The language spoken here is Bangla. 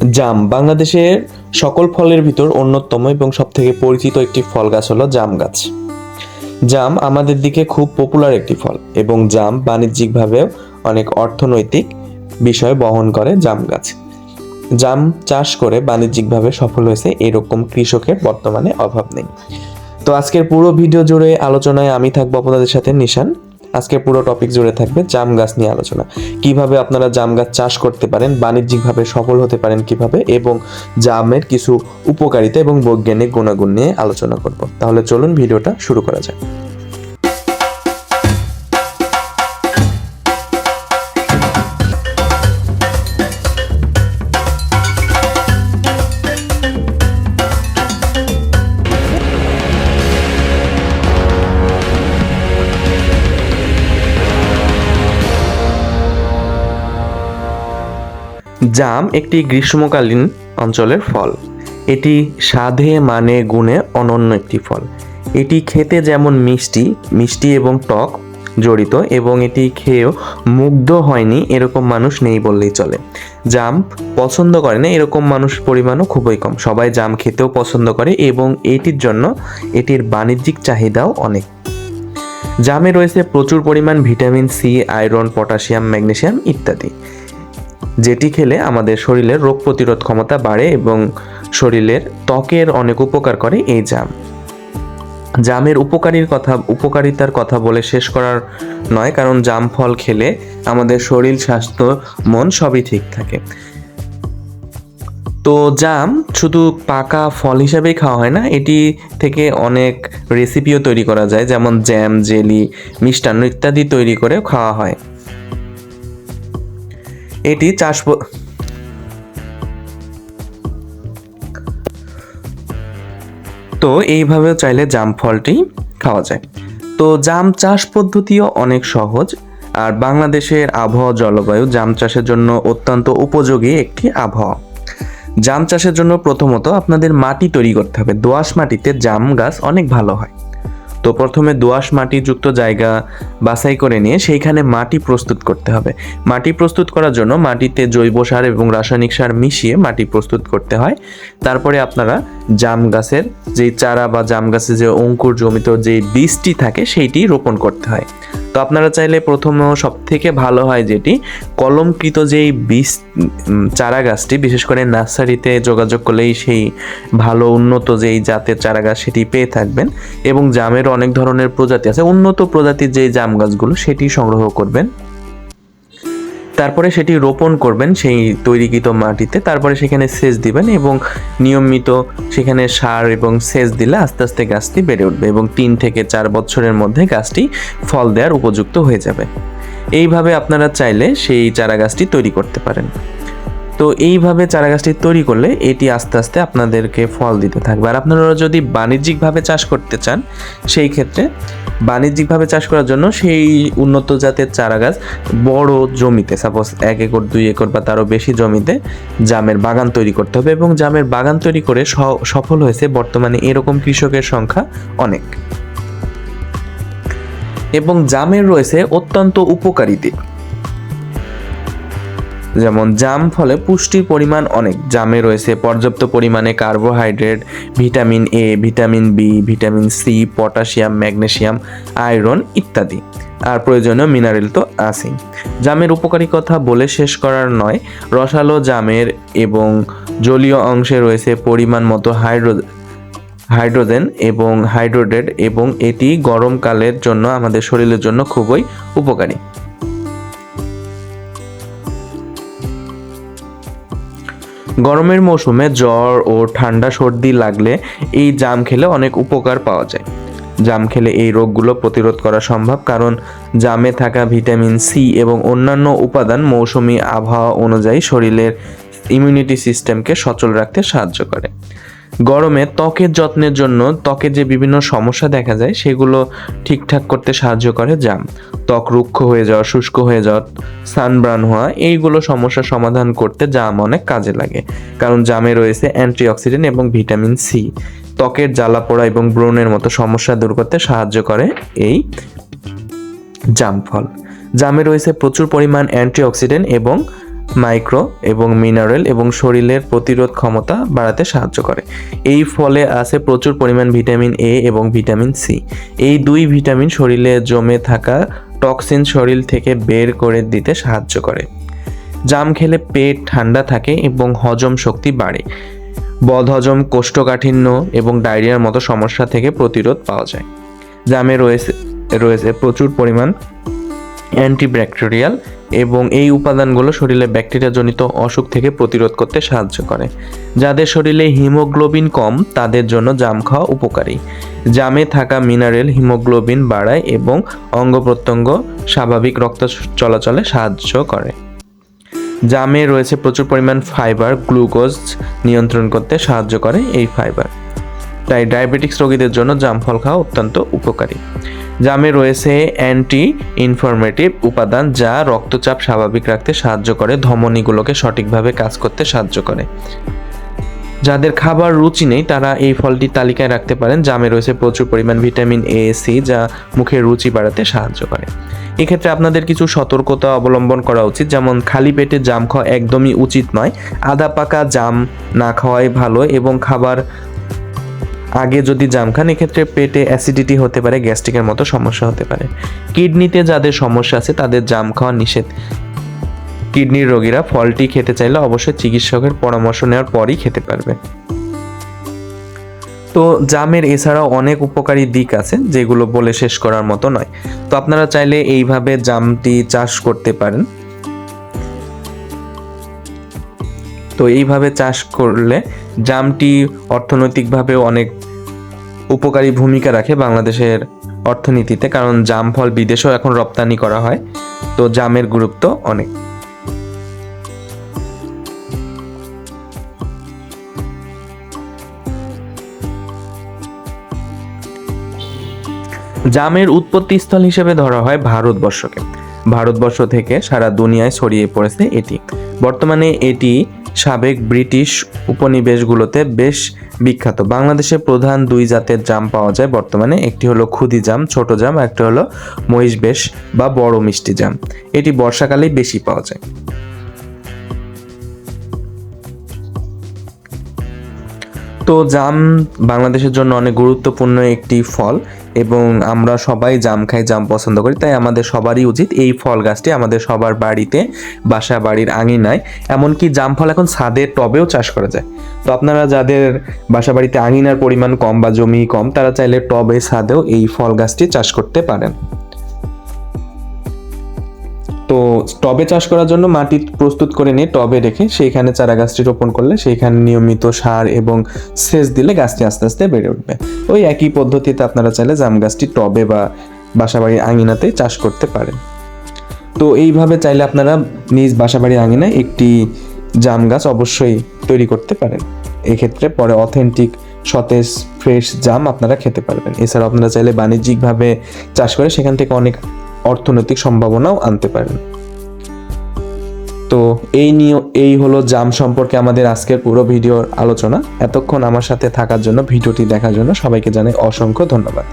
জাম। বাংলাদেশের সকল ফলের ভিতর অন্যতম এবং সবথেকে পরিচিত একটি ফল গাছ হলো জাম গাছ। জাম আমাদের দিকে খুব পপুলার একটি ফল এবং জাম বাণিজ্যিকভাবেও অনেক অর্থনৈতিক বিষয় বহন করে জাম গাছ। জাম চাষ করে বাণিজ্যিকভাবে সফল হয়েছে এরকম কৃষকের বর্তমানে অভাব নেই। তো আজকের পুরো ভিডিও জুড়ে আলোচনায় আমি থাকব আপনাদের সাথে নিশান। আজকের পুরো টপিক জুড়ে থাকবে জাম গাছ নিয়ে আলোচনা। কীভাবে আপনারা জাম গাছ চাষ করতে পারেন, বাণিজ্যিকভাবে সফল হতে পারেন কীভাবে, এবং জামের কিছু উপকারিতা এবং বৈজ্ঞানিক গুণাগুণ নিয়ে আলোচনা করব। তাহলে চলুন ভিডিওটা শুরু করা যাক। জাম একটি গ্রীষ্মকালীন অঞ্চলের ফল। এটি স্বাদে মানে গুণে অনন্য একটি ফল। এটি খেতে যেমন মিষ্টি মিষ্টি এবং টক, জড়িত এবং এটি খেয়েও মুগ্ধ হয়নি এরকম মানুষ নেই বললেই চলে। জাম পছন্দ করে না, এরকম মানুষ পরিমাণও খুবই কম। সবাই জাম খেতেও পছন্দ করে এবং এটির জন্য এটির বাণিজ্যিক চাহিদাও অনেক। জামে রয়েছে প্রচুর পরিমাণ vitamin C, iron, potassium magnesium ইত্যাদি। যেটি খেলে আমাদের শরীরের রোগ প্রতিরোধ ক্ষমতা বাড়ে এবং শরীরের ত্বকের অনেক উপকার করে এই জাম। জামের উপকারীর কথা, উপকারিতার কথা বলে শেষ করার নয়, কারণ জাম ফল খেলে আমাদের শরীর, স্বাস্থ্য, মন সবই ঠিক থাকে। তো জাম শুধু পাকা ফল হিসাবেই খাওয়া হয় না, এটি থেকে অনেক রেসিপিও তৈরি করা যায়, যেমন জ্যাম জেলি মিষ্টান্ন ইত্যাদি তৈরি করে খাওয়া হয়। এটি চাষ তো এইভাবেও চাইলে জাম ফলটি খাওয়া যায়। তো জাম চাষ পদ্ধতিও অনেক সহজ, আর বাংলাদেশের আবহাওয়া জলবায়ু জাম চাষের জন্য অত্যন্ত উপযোগী একটি আবহাওয়া। জাম চাষের জন্য প্রথমত আপনাদের মাটি তৈরি করতে হবে। দোআঁশ মাটিতে জাম গাছ অনেক ভালো হয়। তো প্রথমে দোআঁশ মাটিযুক্ত জায়গা বাছাই করে নিয়ে সেইখানে মাটি প্রস্তুত করতে হবে। মাটি প্রস্তুত করার জন্য মাটিতে জৈব সার এবং রাসায়নিক সার মিশিয়ে মাটি প্রস্তুত করতে হয়। তারপরে আপনারা জাম গাছের যেই চারা বা জাম গাছে যে অঙ্কুর জমিত যে বীজটি থাকে সেইটি রোপণ করতে হয়। তো আপনারা চাইলে প্রথমে সব থেকে ভালো হয় যেটি কলমকৃত যেই বীজ চারা গাছটি বিশেষ করে নার্সারিতে যোগাযোগ করলেই সেই ভালো উন্নত যেই জাতের চারা গাছ সেটি পেয়ে থাকবেন এবং জামের অনেক ধরনের প্রজাতি আছে। উন্নত প্রজাতির যেই জাম গাছগুলো সেটি সংগ্রহ করবেন। তারপরে সেটি রোপণ করবেন সেই তৈরিকৃত মাটিতে। তারপরে সেখানে সেচ দিবেন এবং নিয়মিত সেখানে সার এবং সেচ দিলে আস্তে আস্তে গাছটি বেড়ে উঠবে এবং তিন থেকে চার বছরের মধ্যে গাছটি ফল দেওয়ার উপযুক্ত হয়ে যাবে। এইভাবে আপনারা চাইলে সেই চারা গাছটি তৈরি করতে পারেন। তো এইভাবে চারা গাছটি তৈরি করলে এটি আস্তে আস্তে আপনাদেরকে ফল দিতে থাকবে। আর আপনারা যদি বাণিজ্যিকভাবে চাষ করতে চান, সেই ক্ষেত্রে বাণিজ্যিকভাবে চাষ করার জন্য সেই উন্নত জাতের চারা গাছ বড় জমিতে সাপোজ এক একর, দুই একর বা তারও বেশি জমিতে জামের বাগান তৈরি করতে হবে এবং জামের বাগান তৈরি করে সফল হয়েছে বর্তমানে এরকম কৃষকের সংখ্যা অনেক। এবং জামের রয়েছে অত্যন্ত উপকারী দিক। যেমন জাম ফলে পুষ্টির পরিমাণ অনেক। জামে রয়েছে পর্যাপ্ত পরিমাণে carbohydrate, vitamin A vitamin B vitamin C potassium, magnesium, iron ইত্যাদি। আর প্রয়োজনীয় মিনারেল তো আছেই। জামের উপকারী কথা বলে শেষ করার নয়, রসালো জামের এবং জলীয় অংশে রয়েছে পরিমাণ মতো হাইড্রো, হাইড্রোজেন এবং হাইড্রোডেট এবং এটি গরমকালের জন্য আমাদের শরীরের জন্য খুবই উপকারী। গরমের মৌসুমে জ্বর ও ঠান্ডা সর্দি লাগলে এই জাম খেলে অনেক উপকার পাওয়া যায়। জাম খেলে এই রোগগুলো প্রতিরোধ করা সম্ভব কারণ জামে থাকা ভিটামিন সি এবং অন্যান্য উপাদান মৌসুমি আবহাওয়া অনুযায়ী শরীরের ইমিউনিটি সিস্টেমকে সচল রাখতে সাহায্য করে। গরমে ত্বকের যত্নের জন্য ত্বকে যে বিভিন্ন সমস্যা দেখা যায়, সেগুলো ঠিকঠাক করতে সাহায্য করে জাম। ত্বক রুক্ষ হয়ে যাওয়া, শুষ্ক হয়ে যাওয়া সানব্রান হওয়া, এইগুলো সমস্যার সমাধান করতে জাম অনেক কাজে লাগে। কারণ জামে রয়েছে অ্যান্টিঅক্সিডেন্ট এবং ভিটামিন সি। ত্বকের জ্বালা পোড়া এবং ব্রণের মতো সমস্যা দূর করতে সাহায্য করে এই জাম ফল। জামে রয়েছে প্রচুর পরিমাণ অ্যান্টিঅক্সিডেন্ট এবং মাইক্রো এবং মিনারেল এবং শরীরের প্রতিরোধ ক্ষমতা বাড়াতে সাহায্য করে। এই ফলে আছে প্রচুর পরিমাণ ভিটামিন এ এবং ভিটামিন সি এই দুই ভিটামিন শরীরে জমে থাকা টক্সিন শরীর থেকে বের করে দিতে সাহায্য করে। জাম খেলে পেট ঠান্ডা থাকে এবং হজম শক্তি বাড়ে। বদহজম, কোষ্ঠকাঠিন্য এবং ডায়রিয়ার মতো সমস্যা থেকে প্রতিরোধ পাওয়া যায়। জামে রয়েছে রয়েছে প্রচুর পরিমাণ অ্যান্টিব্যাকটেরিয়াল এবং এই উপাদানগুলো শরীরে ব্যাকটেরিয়াজনিত অসুখ থেকে প্রতিরোধ করতে সাহায্য করে। যাদের শরীরে হিমোগ্লোবিন কম, তাদের জন্য জাম খাওয়া উপকারী। জামে থাকা মিনারেল হিমোগ্লোবিন বাড়ায় এবং অঙ্গ প্রত্যঙ্গ স্বাভাবিক রক্ত চলাচলে সাহায্য করে। জামে রয়েছে প্রচুর পরিমাণ ফাইবার, গ্লুকোজ নিয়ন্ত্রণ করতে সাহায্য করে এই ফাইবার। তাই ডায়াবেটিক্স রোগীদের জন্য জাম ফল খাওয়া অত্যন্ত উপকারী। জামে রয়েছে অ্যান্টি ইনফরমেটিভ উপাদান যা রক্তচাপ স্বাভাবিক রাখতে সাহায্য করে, ধমনীগুলোকে সঠিকভাবে কাজ করতে সাহায্য করে। যাদের খাবার রুচি নেই, তারা এই ফলটি তালিকায় রাখতে পারেন। জামে রয়েছে প্রচুর পরিমাণ ভিটামিন এ সি যা মুখের রুচি বাড়াতে সাহায্য করে। এক্ষেত্রে আপনাদের কিছু সতর্কতা অবলম্বন করা উচিত। যেমন, খালি পেটে জাম খাওয়া একদমই উচিত নয়। আদা পাকা জাম না খাওয়াই ভালো এবং খাবার আগে যদি জাম খান এক্ষেত্রে পেটে অ্যাসিডিটি হতে পারে গ্যাস্ট্রিকের মতো সমস্যা হতে পারে। কিডনিতে যাদের সমস্যা আছে, তাদের জাম খাওয়া নিষেধ। কিডনির রোগীরা ফলটি খেতে চাইলে অবশ্যই চিকিৎসকের পরামর্শ নেওয়ার পরই খেতে পারবে। তো জামের এছাড়াও অনেক উপকারী দিক আছে, যেগুলো বলে শেষ করার মতো নয়। তো আপনারা চাইলে এইভাবে জামটি চাষ করতে পারেন। তো এইভাবে চাষ করলে জামটি অর্থনৈতিকভাবে অনেক উপকারী ভূমিকা রাখে বাংলাদেশের অর্থনীতিতে, কারণ জাম ফল বিদেশেও এখন রপ্তানি করা হয়, তো জামের গুরুত্ব অনেক। জামের উৎপত্তিস্থল হিসেবে ধরা হয় ভারতবর্ষকে। ভারতবর্ষ থেকে সারা দুনিয়ায় ছড়িয়ে পড়েছে এটি। বর্তমানে এটি সাবেক ব্রিটিশ উপনিবেশগুলোতে বেশ বিখ্যাত। বাংলাদেশে প্রধান দুই জাতের জাম পাওয়া যায় বর্তমানে। একটি হলো খুদি জাম, ছোট জাম একটি হলো মহিষ বেশ বা বড় মিষ্টি জাম। এটি বর্ষাকালেই বেশি পাওয়া যায়। তো জাম বাংলাদেশের জন্য অনেক গুরুত্বপূর্ণ একটি ফল। এবং আমরা সবাই জাম খাই, জাম পছন্দ করি, তাই আমাদের সবারই উচিত এই ফল গাছটি আমাদের সবার বাড়িতে, বাসা বাড়ির আঙিনায়, এমনকি জাম ফল এখন ছাদের টবেও চাষ করা যায়। তো আপনারা যাদের বাসা বাড়িতে আঙিনার পরিমাণ কম বা জমি কম, তারা চাইলে টবে, ছাদেও এই ফল গাছটি চাষ করতে পারেন। তো টবে চাষ করার জন্য মাটি প্রস্তুত করে নিয়ে টবে রেখে সেইখানে চারা গাছটি রোপণ করলে সেইখানে নিয়মিত সার এবং সেচ দিলে গাছটি আস্তে আস্তে বেড়ে উঠবে। ওই একই পদ্ধতিতে আপনারা চাইলে জাম গাছটি টবে বা বাসাবাড়ির আঙিনাতে চাষ করতে পারেন। তো এইভাবে চাইলে আপনারা নিজ বাসাবাড়ির আঙিনায় একটি জাম গাছ অবশ্যই তৈরি করতে পারেন। এক্ষেত্রে পরে অথেন্টিক সতেজ ফ্রেশ জাম আপনারা খেতে পারবেন। এছাড়া আপনারা চাইলে বাণিজ্যিকভাবে চাষ করে সেখান থেকে অনেক অর্থনৈতিক সম্ভাবনাও আনতে পারেন। তো এই নিয়ে, এই হলো জাম সম্পর্কে আমাদের আজকের পুরো ভিডিওর আলোচনা। এতক্ষণ আমার সাথে থাকার জন্য, ভিডিওটি দেখার জন্য সবাইকে জানাই অসংখ্য ধন্যবাদ।